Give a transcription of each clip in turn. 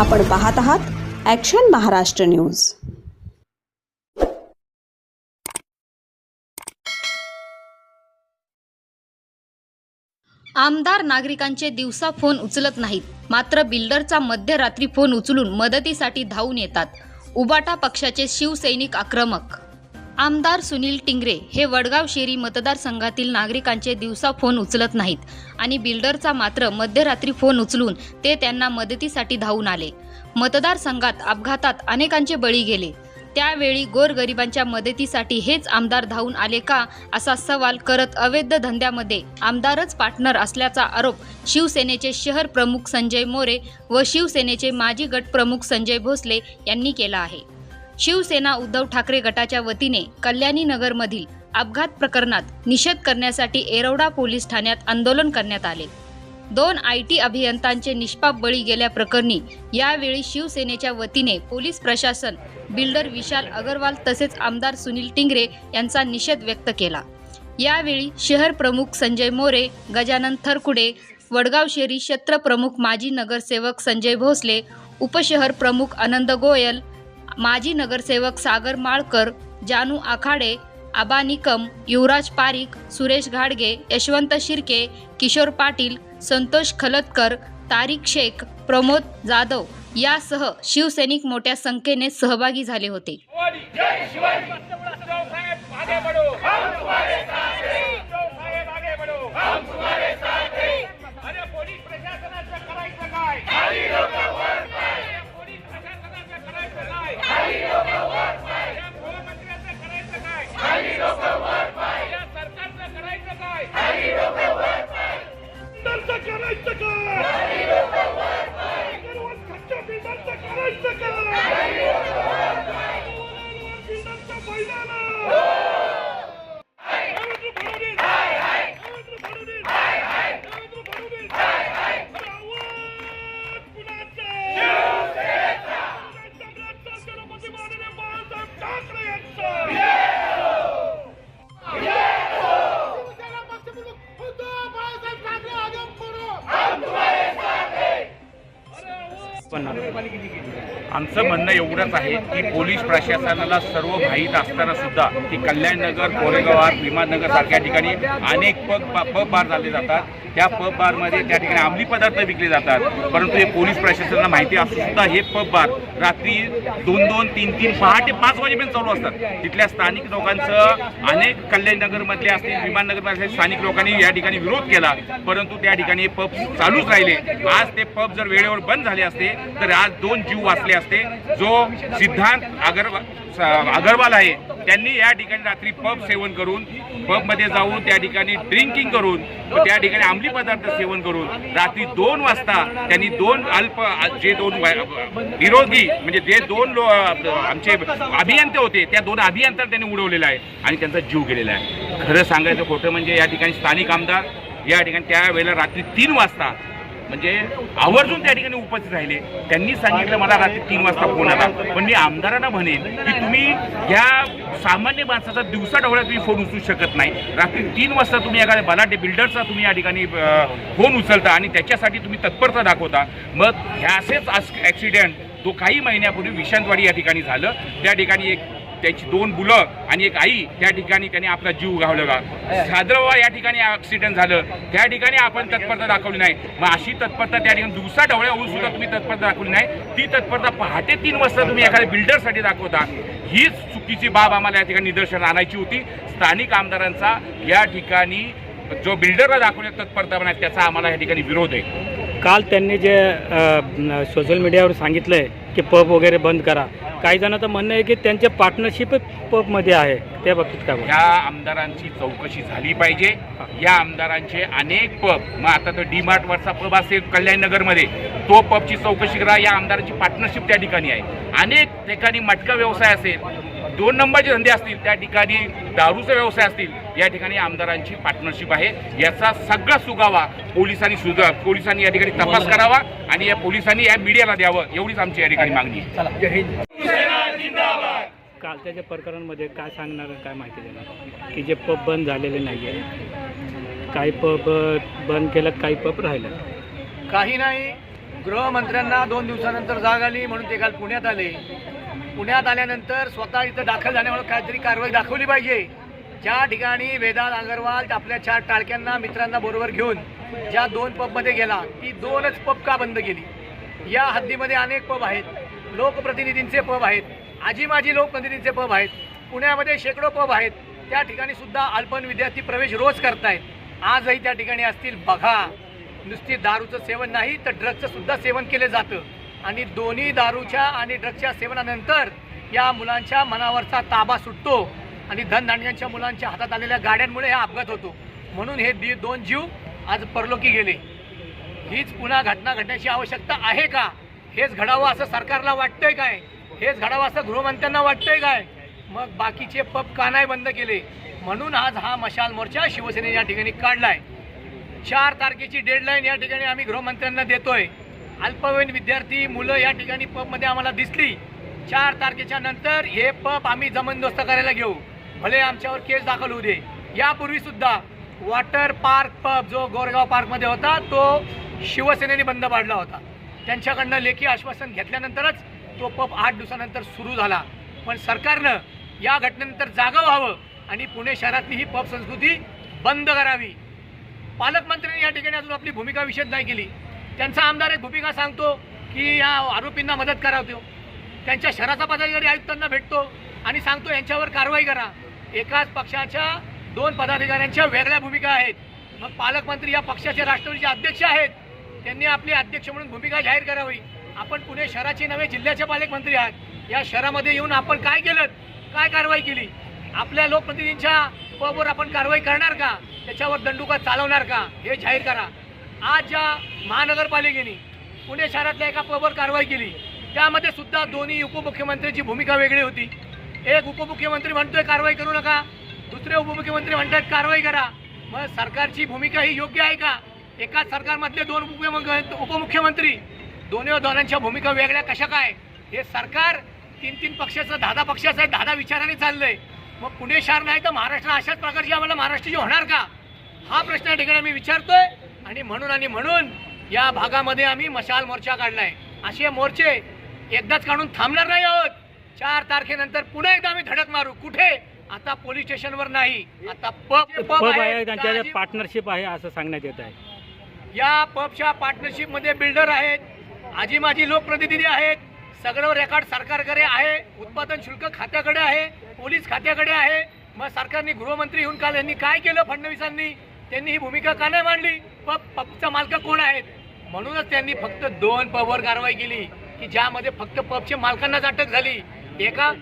आपण पाहत आहात ॲक्शन महाराष्ट्र न्यूज आमदार नागरिकांचे दिवसा फोन उचलत नाहीत. मात्र बिल्डरचा मध्यरात्री फोन उचलून मदतीसाठी धावून येतात. उबाटा पक्षाचे शिवसैनिक आक्रमक आमदार सुनील टिंगरे हे वडगाव शेरी मतदारसंघातील नागरिकांचे दिवसा फोन उचलत नाहीत आणि बिल्डरचा मात्र मध्यरात्री फोन उचलून ते त्यांना मदतीसाठी धावून आले. मतदारसंघात अपघातात अनेकांचे बळी गेले. त्यावेळी गोरगरिबांच्या मदतीसाठी हेच आमदार धावून आले का असा सवाल करत अवैध धंद्यामध्ये आमदारच पार्टनर असल्याचा आरोप शिवसेनेचे शहर प्रमुख संजय मोरे व शिवसेनेचे माजी गट प्रमुख संजय भोसले यांनी केला आहे. शिवसेना उद्धव ठाकरे गटाच्या वतीने कल्याणी नगरमधील अपघात प्रकरणात निषेध करण्यासाठी एरवडा पोलीस ठाण्यात आंदोलन करण्यात आले. दोन आय टी अभियंत्यांचे निष्पाप बळी गेल्याप्रकरणी यावेळी शिवसेनेच्या वतीने पोलीस प्रशासन बिल्डर विशाल अगरवाल तसेच आमदार सुनील टिंगरे यांचा निषेध व्यक्त केला. यावेळी शहर प्रमुख संजय मोरे गजानन थरकुडे वडगाव शेरी क्षेत्र प्रमुख माजी नगरसेवक संजय भोसले उपशहर प्रमुख आनंद गोयल माजी नगरसेवक सागर माळकर जानू आखाडे आबा निकम युवराज पारिक सुरेश घाडगे यशवंत शिर्के किशोर पाटील संतोष खलतकर तारिक शेख प्रमोद जाधव यासह शिवसैनिक मोठ्या संख्येने सहभागी झाले होते. आमचं म्हणणं एवढंच आहे की पोलीस प्रशासनाला सर्व माहीत असताना सुद्धा की कल्याणनगर कोरेगावार विमाननगर सारख्या ठिकाणी अनेक पब पब बार झाले जातात. त्या पब बारमध्ये त्या ठिकाणी अंमली पदार्थ विकले जातात. परंतु हे पोलीस प्रशासनाला माहिती असून सुद्धा हे पब बार रात्री दोन दोन तीन तीन पहाटे पाच वाजेपर्यंत चालू असतात. तिथल्या स्थानिक लोकांचं अनेक कल्याणनगरमधले असतील विमाननगरमधले स्थानिक लोकांनी या ठिकाणी विरोध केला. परंतु त्या ठिकाणी पब चालूच राहिले. आज ते पब जर वेळेवर बंद झाले असते तर आज दोन जीव वाचले असते. जो सिद्धांत अगरवाल अगरवाल आहे त्यांनी या ठिकाणी रात्री पब सेवन करून पबमध्ये जाऊन त्या ठिकाणी ड्रिंकिंग करून त्या ठिकाणी अंमली पदार्थ सेवन करून रात्री दोन वाजता त्यांनी दोन अल्प जे दोन विरोधी म्हणजे जे दोन लो आमचे अभियंते होते त्या दोन अभियंत्यांना त्यांनी उडवलेला आहे आणि त्यांचा जीव गेलेला आहे. खरं सांगायचं खोटं म्हणजे या ठिकाणी स्थानिक आमदार या ठिकाणी त्यावेळेला रात्री तीन वाजता म्हणजे आवर्जून त्या ठिकाणी उपस्थित राहिले. त्यांनी सांगितलं मला रात्री तीन वाजता फोन आला. पण मी आमदारांना म्हणेन की तुम्ही या सामान्य माणसाचा दिवसा डोळ्यात तुम्ही फोन उचलू शकत नाही. रात्री तीन वाजता तुम्ही एखाद्या बलाटे बिल्डरचा तुम्ही या ठिकाणी फोन उचलता आणि त्याच्यासाठी तुम्ही तत्परता दाखवता. मग ह्या असेच ॲक्सिडेंट तो काही महिन्यापूर्वी विशांतवाडी या ठिकाणी झालं. त्या ठिकाणी एक त्याची दोन मुलं आणि एक आई त्या ठिकाणी त्याने आपला जीव घालवला सादरवा या ठिकाणी ऍक्सिडेंट झालं. त्या ठिकाणी आपण तत्परता दाखवली नाही. मग अशी तत्परता त्या ठिकाणी दिवसा डवळ्या होऊन सुद्धा तुम्ही तत्परता दाखवली नाही. ती तत्परता पहाटे तीन वाजता तुम्ही एखाद्या बिल्डरसाठी दाखवता. हीच चुकीची बाब आम्हाला या ठिकाणी निदर्शन आणायची होती. स्थानिक आमदारांचा या ठिकाणी जो बिल्डरला दाखवण्यात तत्परता नाही त्याचा आम्हाला या ठिकाणी विरोध आहे. काल त्यांनी जे सोशल मीडियावर सांगितलं आहे की पब वगैरे बंद करा. काही जणांचं म्हणणं आहे की त्यांचे पार्टनरशिप पबमध्ये आहे. त्या बाबतीत काय? या आमदारांची चौकशी झाली पाहिजे. या आमदारांचे अनेक पब मग आता तो डी मार्टवरचा पब असेल कल्याणनगरमध्ये तो पबची चौकशी करा. या आमदारांची पार्टनरशिप त्या ठिकाणी आहे. अनेक ठिकाणी मटका व्यवसाय असेल दोन नंबरचे धंदे असतील त्या ठिकाणी दारूचा व्यवसाय असतील या ठिकाणी आमदारांची पार्टनरशिप आहे. याचा सगळा सुगावा पोलिसांनी सुद्धा पोलिसांनी या ठिकाणी तपास करावा आणि या पोलिसांनी या मीडियाला द्यावं एवढीच आमची या ठिकाणी मागणी आहे. कालच्या ज्या प्रकरणामध्ये काय सांगणार काय माहिती देणार? की जे पब बंद झालेले नाही आहे काही पब बंद केलं काही पब राहिलं. काही नाही. गृहमंत्र्यांना दोन दिवसानंतर जाग आली म्हणून ते काल पुण्यात आले. पुण्यात आल्यानंतर स्वतः इथं दाखल झाल्यामुळे काहीतरी कारवाई दाखवली पाहिजे. ज्या ठिकाणी वेदांत अगरवाल आपल्या चार टाळक्यांना मित्रांना बरोबर घेऊन ज्या दोन पबमध्ये गेला ती दोनच पब का बंद केली? या हद्दीमध्ये अनेक पब आहेत. लोकप्रतिनिधींचे पब आहेत. आजी माजी लोकप्रतिनिधींचे पब आहेत. पुण्यामध्ये शेकडो पब आहेत. त्या ठिकाणी सुद्धा अल्पन विद्यार्थी प्रवेश रोज करतायत. आजही त्या ठिकाणी असतील. बघा नुसती दारूचं सेवन नाही तर ड्रगचं सुद्धा सेवन केलं जातं. आणि दोन्ही दारूच्या आणि ड्रगच्या सेवनानंतर या मुलांच्या मनावरचा ताबा सुटतो. आणि धनधान्यांच्या मुलांच्या हातात आलेल्या गाड्यांमुळे हा अपघात होतो. म्हणून हे दि दोन जीव आज परलोकी गेले. हीच पुन्हा घटना घडण्याची आवश्यकता आहे का? हेच घडावं असं सरकारला वाटतंय काय? हेच घडावं असं गृहमंत्र्यांना वाटतंय काय? मग बाकीचे पब का नाही बंद केले? म्हणून आज हा मशाल मोर्चा शिवसेने या ठिकाणी काढलाय. चार तारखेची डेडलाईन या ठिकाणी आम्ही गृहमंत्र्यांना देतोय. अल्पवयीन विद्यार्थी मुलं या ठिकाणी पबमध्ये आम्हाला दिसली. चार तारखेच्या नंतर हे पब आम्ही जबरदस्त करायला घेऊ. भले आमच्यावर केस दाखल होऊ दे. यापूर्वी सुद्धा वॉटर पार्क पब जो गोरगाव पार्कमध्ये होता तो शिवसेनेने बंद पाडला होता. त्यांच्याकडनं लेखी आश्वासन घेतल्यानंतरच तो पब आठ दिवसानंतर सुरू झाला. पण सरकारनं या घटनेनंतर जागा व्हावं आणि पुणे शहरातली ही पब संस्कृती बंद करावी. पालकमंत्र्यांनी या ठिकाणी अजून आपली भूमिका विशेष नाही केली. त्यांचा आमदार एक भूमिका सांगतो की या आरोपींना मदत करावतो त्यांच्या शहराचा पदाधिकारी आयुक्तांना भेटतो आणि सांगतो यांच्यावर कारवाई करा. एकाच पक्षाच्या दोन पदाधिकाऱ्यांच्या वेगळ्या भूमिका आहेत. मग पालकमंत्री या पक्षाचे राष्ट्रवादीचे अध्यक्ष आहेत. त्यांनी आपले अध्यक्ष म्हणून भूमिका जाहीर करावी. आपण पुणे शहराचे नवे जिल्ह्याचे पालकमंत्री आहात. या शहरामध्ये येऊन आपण काय केलं? काय कारवाई केली? आपल्या लोकप्रतिनिधींच्या पबवर आपण कारवाई करणार का? त्याच्यावर दंडुका चालवणार का? हे जाहीर करा. आज ज्या महानगरपालिकेने पुणे शहरातल्या एका पबवर कारवाई केली त्यामध्ये सुद्धा दोन्ही उपमुख्यमंत्र्यांची भूमिका वेगळी होती. एक उपमुख्यमंत्री म्हणतोय कारवाई करू नका. दुसरे उपमुख्यमंत्री म्हणतात कारवाई करा. मग सरकारची भूमिका ही योग्य आहे का? एकाच सरकारमधले दोन उपमुख्यमंत्री उपमुख्यमंत्री दोन्ही दोनांच्या भूमिका वेगळ्या कशा काय? हे सरकार तीन तीन पक्षाचं दहा पक्षाचं आहे दहा विचाराने चाललंय. मग पुणे शहर नाही तर महाराष्ट्र अशाच प्रकारची आम्हाला महाराष्ट्राची होणार का? हा प्रश्न या ठिकाणी आम्ही विचारतोय आणि म्हणून आणि म्हणून या भागामध्ये आम्ही मशाल मोर्चा काढलाय. असे मोर्चे एकदाच काढून थांबणार नाही आहोत. चार तारखेनंतर पुन्हा एकदा आम्ही धडक मारू. कुठे? आता पोलीस स्टेशनवर नाही. आता पब पब आहे त्यांच्या पार्टनरशिप आहे असं सांगण्यात येत आहे. या पबच्या पार्टनरशिपमध्ये बिल्डर आहेत आजी माजी लोकप्रतिनिधी आहेत सगळं रेकॉर्ड सरकारकडे आहे उत्पादन शुल्क खात्याकडे आहे पोलीस खात्याकडे आहे. मग सरकारने गृहमंत्री येऊन काल यांनी काय केलं फडणवीसांनी? त्यांनी ही भूमिका का नाही मांडली? पब पबचा मालक कोण आहेत? म्हणूनच त्यांनी फक्त दोन पबवर कारवाई केली की ज्यामध्ये फक्त पबच्या मालकांनाच अटक झाली. एका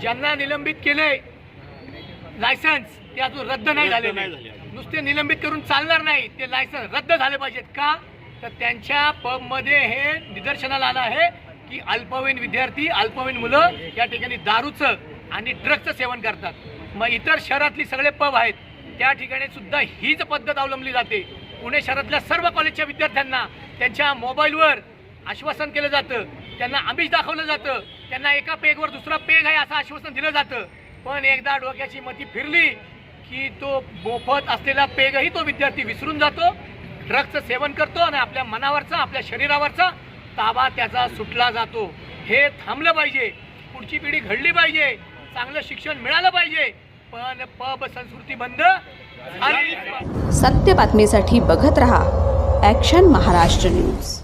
ज्यांना निलंबित केले लायसन्स ते अजून रद्द नाही झालेले. नुसते निलंबित करून चालणार नाही ते लायसन्स रद्द झाले पाहिजेत का? तर त्यांच्या पबमध्ये हे निदर्शनाला आलं आहे की अल्पवयीन विद्यार्थी अल्पवयीन मुलं या ठिकाणी दारूचं आणि ड्रगचं सेवन करतात. मग इतर शहरातली सगळे पब आहेत त्या ठिकाणी सुद्धा हीच पद्धत अवलंबली जाते. पुणे शहरातल्या सर्व कॉलेजच्या विद्यार्थ्यांना त्यांच्या मोबाईलवर आश्वासन केलं जातं त्यांना आमिष दाखवलं जातं. त्यांना एका पेगवर दुसरा पेग आहे असं आश्वासन दिलं जातं. पण एकदा डोक्याची मती फिरली की तो मोफत असलेला पेगही तो विद्यार्थी विसरून जातो ड्रगचं सेवन करतो आणि आपल्या मनावरचा आपल्या शरीरावरचा ताबा त्याचा सुटला जातो. हे थांबलं पाहिजे. पुढची पिढी घडली पाहिजे. चांगलं शिक्षण मिळालं पाहिजे. पण पब संस्कृती बंद सत्य बातमीसाठी बघत रहा ॲक्शन महाराष्ट्र न्यूज